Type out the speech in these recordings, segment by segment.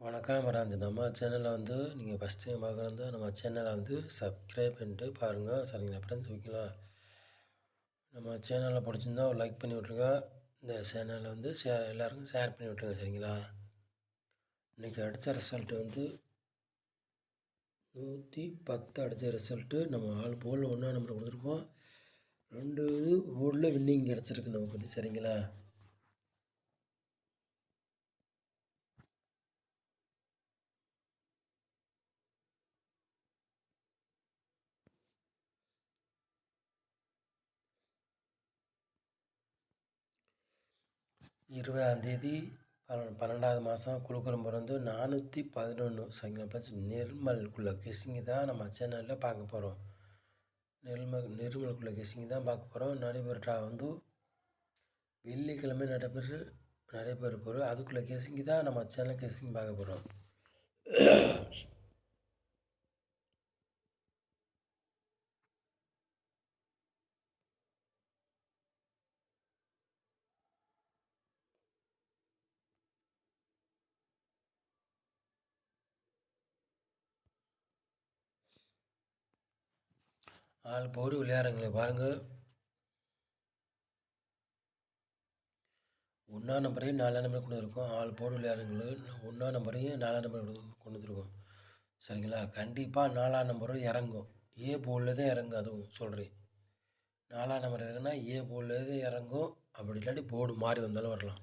வணக்கம் ராஜ் நம்ம சேனலில் வந்து நீங்கள் ஃபஸ்ட் டைம் பார்க்குறது நம்ம சேனலை வந்து சப்ஸ்கிரைப் பண்ணிட்டு பாருங்கள் சரிங்களா ஃப்ரெண்ட்ஸ் ஓகேங்களா நம்ம சேனலில் பிடிச்சிருந்தா ஒரு லைக் பண்ணி விட்ருங்க இந்த சேனலை வந்து ஷேர் எல்லாருக்கும் ஷேர் பண்ணி விட்ருங்க சரிங்களா? இன்றைக்கி அடித்த ரிசல்ட்டு வந்து நூற்றி பத்து அடித்த ரிசல்ட்டு நம்ம ஆள் போல் ஒன்றா நம்பர் கொடுத்துருப்போம் ரெண்டு இது வின்னிங் கிடச்சிருக்கு நமக்கு சரிங்களா? இருபதாந்தேதி பன்ன பன்னெண்டாவது மாதம் குழுக்களம் பிறந்து நானூற்றி பதினொன்று சரிங்களா நிர்மல்குள்ள கெஸிங்கு தான் நம்ம சேனலில் பார்க்க போகிறோம் நிர்மல் நிர்மல்குள்ள கெஸிங்கு தான் பார்க்க போகிறோம் நடைபெற்றா வந்து வெள்ளிக்கிழமை நடைபெறு நடைபெற போகிறோம் அதுக்குள்ளே கெஸிங்கு தான் நம்ம சேனல் கெஸிங் பார்க்க போகிறோம் ஆள் போடு விளையாடுறங்களே பாருங்கள் ஒன்றா நம்பரையும் நாலாம் நம்பரையும் கொண்டு இருக்கும் ஆள் போடு விளையாடுங்களுக்கு ஒன்றா நம்பரையும் நாலாம் நம்பர் கொண்டு வந்துருக்கோம். சரிங்களா? கண்டிப்பாக நாலாம் நம்பரும் இறங்கும். ஏ போலில் தான் இறங்கும் அதுவும் சொல்கிறேன் நாலாம் நம்பர் இறங்குனா ஏ போலில் தான் இறங்கும். அப்படி இல்லாட்டி போர்டு மாறி வந்தாலும் வரலாம்.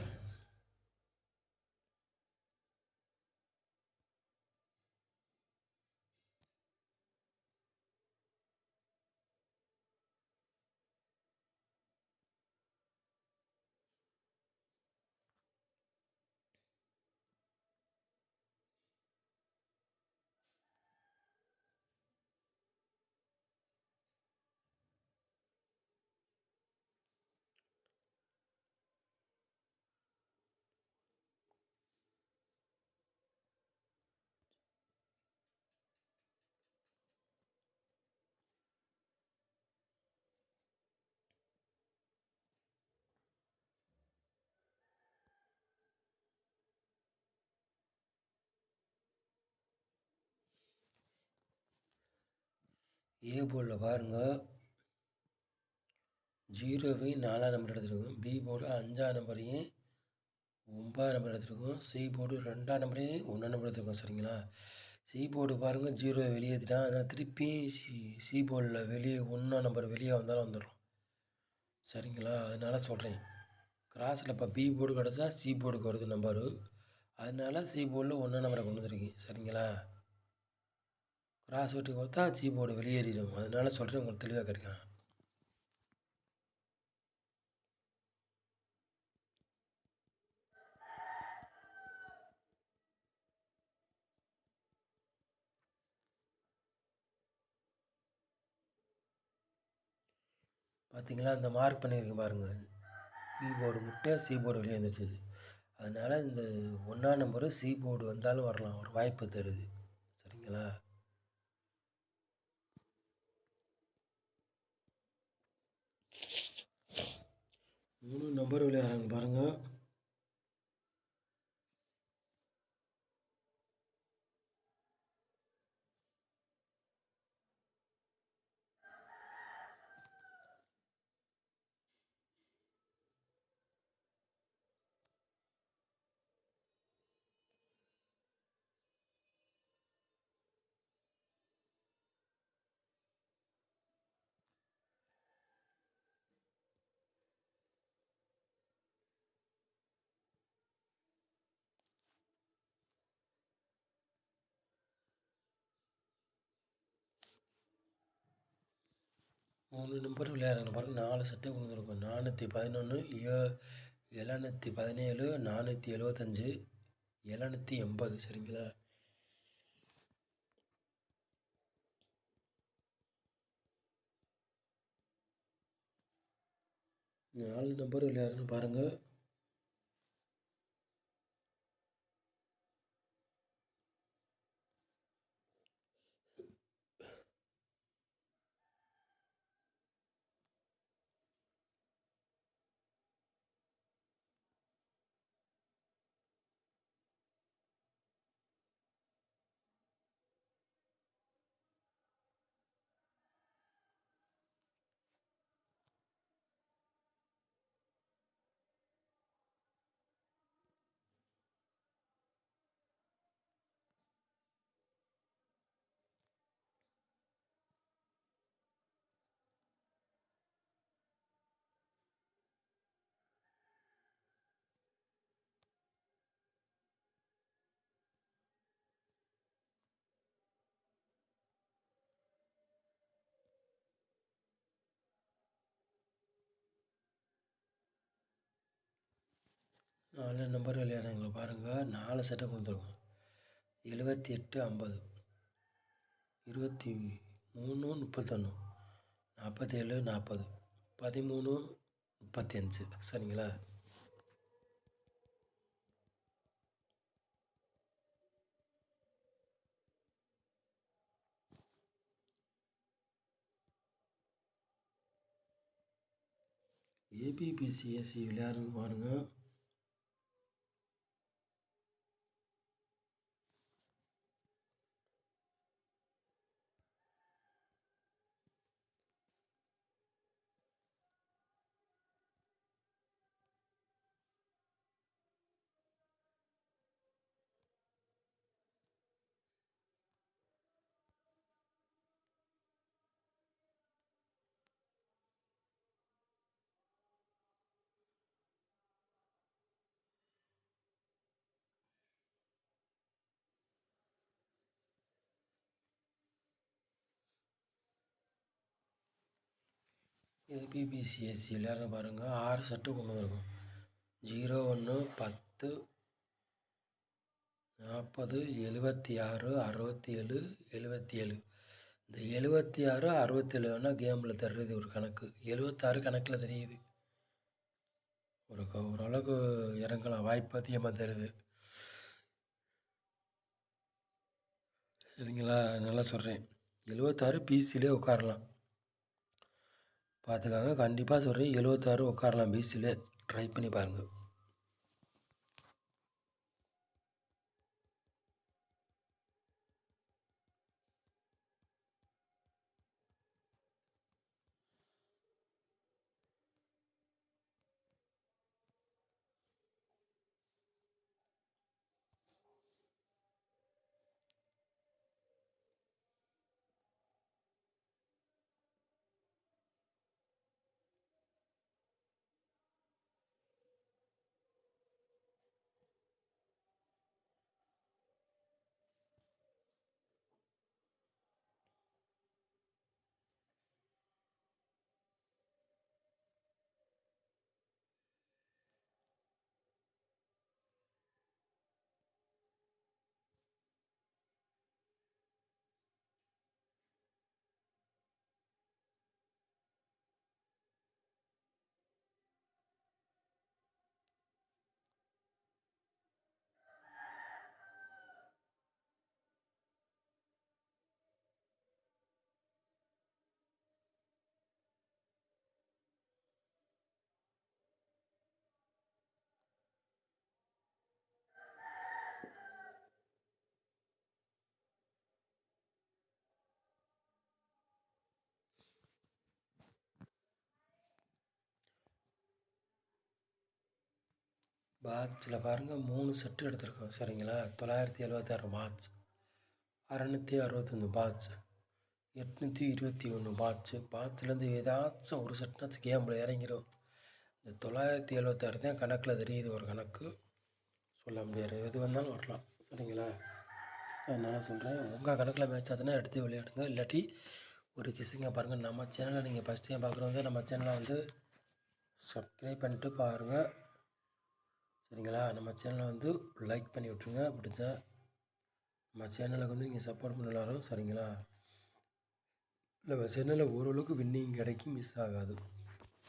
ஏ போர்டில் பாருங்கள் ஜீரோவையும் நாலாம் நம்பர் எடுத்துருக்கோம். பி போர்டு அஞ்சாம் நம்பரையும் ஒன்பதாம் நம்பர் எடுத்துருக்கோம். சி போர்டு ரெண்டாம் நம்பரையும் ஒன்றாம் நம்பர் எடுத்துருக்கோம் சரிங்களா? சி போர்டு பாருங்கள் ஜீரோவை வெளியேற்றிட்டான் அதனால் திருப்பி சி சி போர்டில் வெளியே ஒன்றாம் நம்பர் வெளியே வந்தாலும் வந்துடும். சரிங்களா? அதனால் சொல்கிறேன் கிராஸில் இப்போ பி போர்டு கிடச்சா சி போர்டுக்கு வருது நம்பரு. அதனால் சி போர்டில் ஒன்றாம் நம்பரை கொண்டு வந்துருக்கேன் சரிங்களா? கிராஸ் விட்டு பார்த்தா சி போர்டு வெளியேறிடும். அதனால சொல்கிறேன் உங்களுக்கு தெளிவாக கிடைக்கும் பார்த்தீங்களா இந்த மார்க் பண்ணியிருக்கு பாருங்கள் பி போர்டு முட்டை சி போர்டு வெளியே வந்துருச்சு. அதனால் இந்த ஒன்றாம் நம்பரு சி போர்டு வந்தாலும் வரலாம். ஒரு வாய்ப்பு தருது. சரிங்களா? மூணு நம்பர் விளையாடுறாங்க பாருங்கள் மூணு நம்பர் விளையாடுறாங்க. பாருங்கள் நாலு சட்டை கொடுத்துருக்கோம். நானூற்றி பதினொன்று ஏ எழுநூற்றி பதினேழு நானூற்றி எழுபத்தஞ்சி எழுநூற்றி எண்பது. சரிங்களா? நாலு நம்பர் விளையாடுறேன்னு பாருங்கள் நாலு நம்பர் விளையாடுறவங்கள பாருங்கள் நாலு செட்டை கொடுத்துருக்கோம். எழுபத்தி எட்டு ஐம்பது. இருபத்தி மூணு முப்பத்தொன்று நாற்பத்தேழு நாற்பது பதிமூணு முப்பத்தி அஞ்சு சரிங்களா ஏபிபிசிஎஸ்சி விளையாடுறது பாருங்கள் ஏபிபிசிஎஸ்சி விளையாடுற பாருங்கள் ஆறு செட்டு கொண்டு வந்திருக்கோம். ஜீரோ ஒன்று பத்து நாற்பது எழுபத்தி ஆறு அறுபத்தி ஏழு எழுபத்தி ஏழு இந்த எழுபத்தி ஆறு அறுபத்தேழு கேமில் தர்றது ஒரு கணக்கு. எழுபத்தாறு கணக்கில் தெரியுது. ஒரு ஓரளவுக்கு இறங்கலாம். வாய்ப்பு அதிகமாக தருது. சரிங்களா? நல்லா சொல்கிறேன் எழுபத்தாறு பிசிலே உட்காரலாம். பார்த்துக்காங்க. கண்டிப்பாக சொல்கிறேன் எழுபத்தாறு உட்காரலாம். பீச்சில் ட்ரை பண்ணி பாருங்கள் வாட்சில் பாருங்கள் மூணு செட்டு எடுத்திருக்கோம். சரிங்களா? தொள்ளாயிரத்தி எழுபத்தாறு வாட்ச் அறநூற்றி அறுபத்தஞ்சி வாட்ச் எட்நூற்றி இருபத்தி ஒன்று பாட்ச்சு பாட்ச்லேருந்து ஏதாச்சும் ஒரு செட்னாச்சும் கேமில் இறங்கிடும் இந்த தொள்ளாயிரத்தி எழுபத்தாறு தான் கணக்கில் தெரியுது ஒரு கணக்கு. சொல்ல முடியாது. எது வந்தாலும் வரலாம். சரிங்களா? நான் சொல்கிறேன் உங்கள் கணக்கில் மேட்ச் ஆச்சுன்னா எடுத்து விளையாடுங்க. இல்லாட்டி ஒரு கிசிங்க பாருங்கள் நம்ம சேனலை நீங்கள் ஃபஸ்ட் டைம் பார்க்குறவங்க நம்ம சேனலை வந்து சப்ஸ்கிரைப் பண்ணிட்டு பாருங்கள் சரிங்களா? நம்ம சேனலை வந்து லைக் பண்ணி விட்ருங்க பிடிச்சா நம்ம சேனலுக்கு வந்து நீங்கள் சப்போர்ட் பண்ணலாரும் சரிங்களா? நம்ம சேனலில் ஓரளவுக்கு வின்னிங் கிடைக்கும் மிஸ் ஆகாது.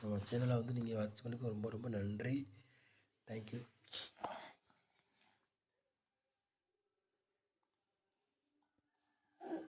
நம்ம சேனலை வந்து நீங்கள் வாட்ச் பண்ணிக்க ரொம்ப ரொம்ப நன்றி. தேங்க்யூ